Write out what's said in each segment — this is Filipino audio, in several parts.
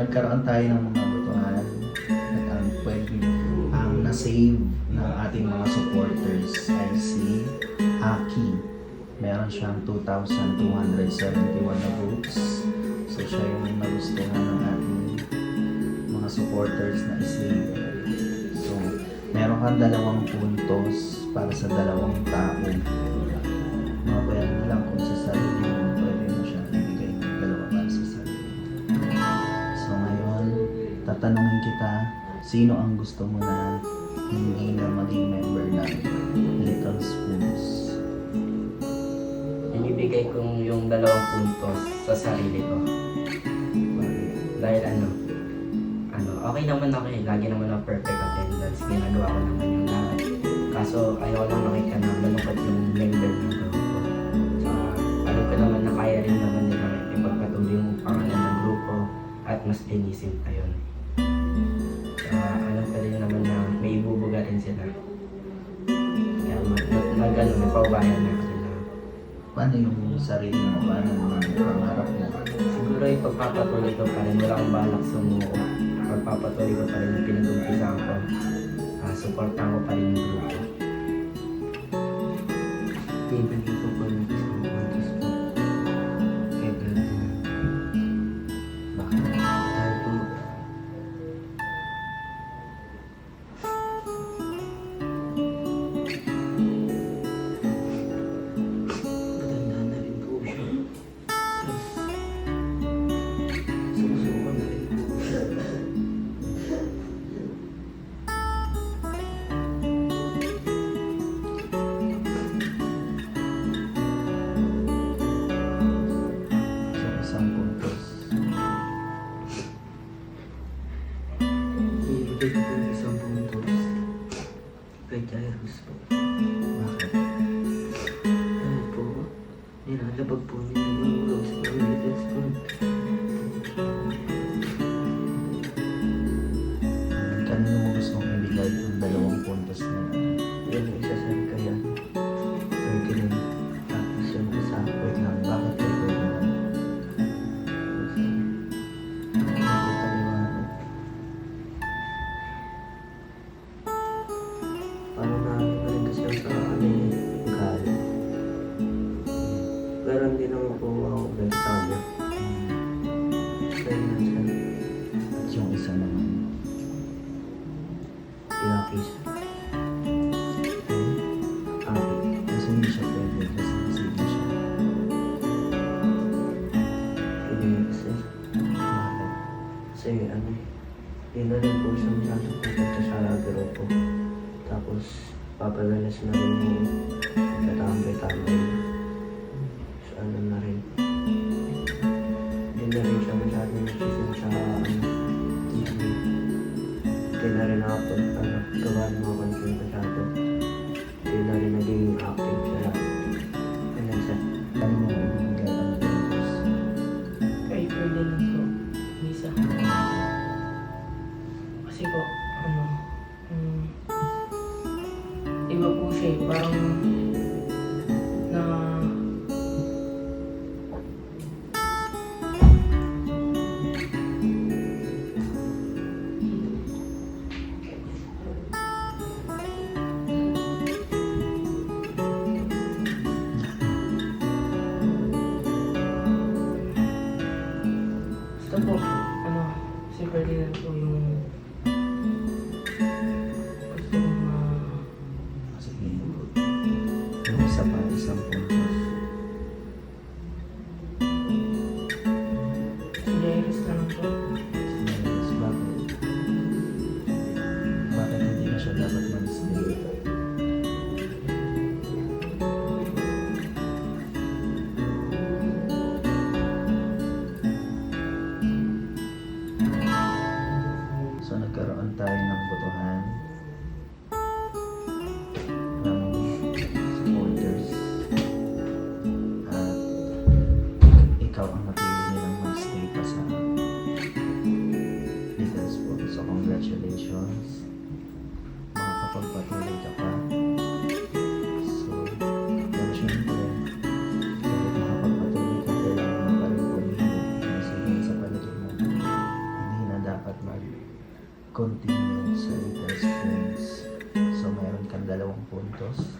nagkaroon tayo ng mga botohan at ang pwede ang na-save ng ating mga supporters ay si Aki. Meron siyang 2,271 na votes. So siya yung nagustuhan ng ating mga supporters na i-save. So, meron kang dalawang puntos para sa dalawang tao. Mabaya mo lang kung sa kita, sino ang gusto mo na hindi na maging member ng Little Spoons? Inibigay ko yung dalawang puntos sa sarili ko. Dahil ano, ano, okay naman ako eh. Lagi naman ako perfect attendance. Ginagawa ko naman yung lahat. Kaso ayaw lang makita na malungkot yung member ng grupo. Tsaka alam ko naman na kaya rin naman nila ipagpatuloy yung pangalan ng grupo at mas linisin pa yun. Rin naman na may ibubuga rin sila. Kaya mag, mag, mag, ano, may paubayan na na Paano yung sarili mo? Paano yung pangarap mo? Siguro ipagpapatuloy ko pa rin. Wala akong balak sumuko. Pagpapatuloy ko pa rin yung pinag-umpisahan ko. Uh, supportan ko pa rin yung grupo. Nilalabag po yun na rin po siya masyado pupunta sa grupo. Tapos, papadalas na rin yung katambay-tambay. So, ano na rin. Hindi na rin siya masyado nagsisim sa ano, TV. Hindi na rin nakapag, ano, gawa ng mga content po, ano, si Ferdinand po continue sa latest points. So, meron kang dalawang puntos.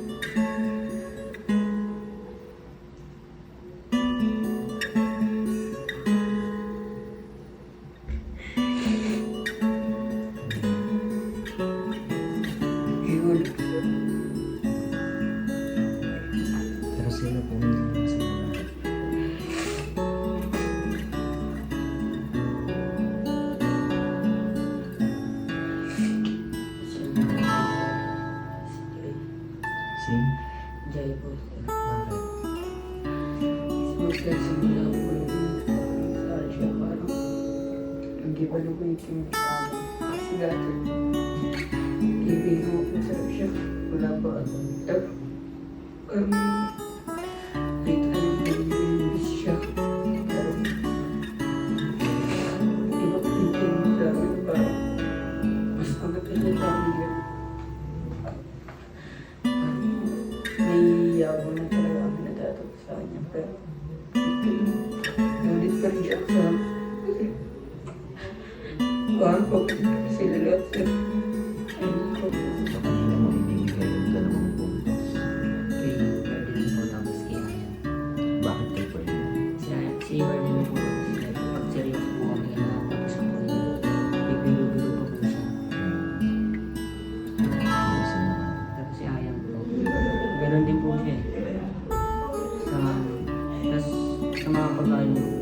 Po yung saan siya parang nag-evaluate yung sa amin. Kasi dati, ibig mo sir siya. Wala pa. Eh, um, na yung nag-ibig siya. Pero, iba po yung tingin sa amin parang mas maganda sa amin yun. Na talaga sa kanya. Pero, sa Parang po sila lahat po, ganun din po siya eh. Sa, tas, sa mga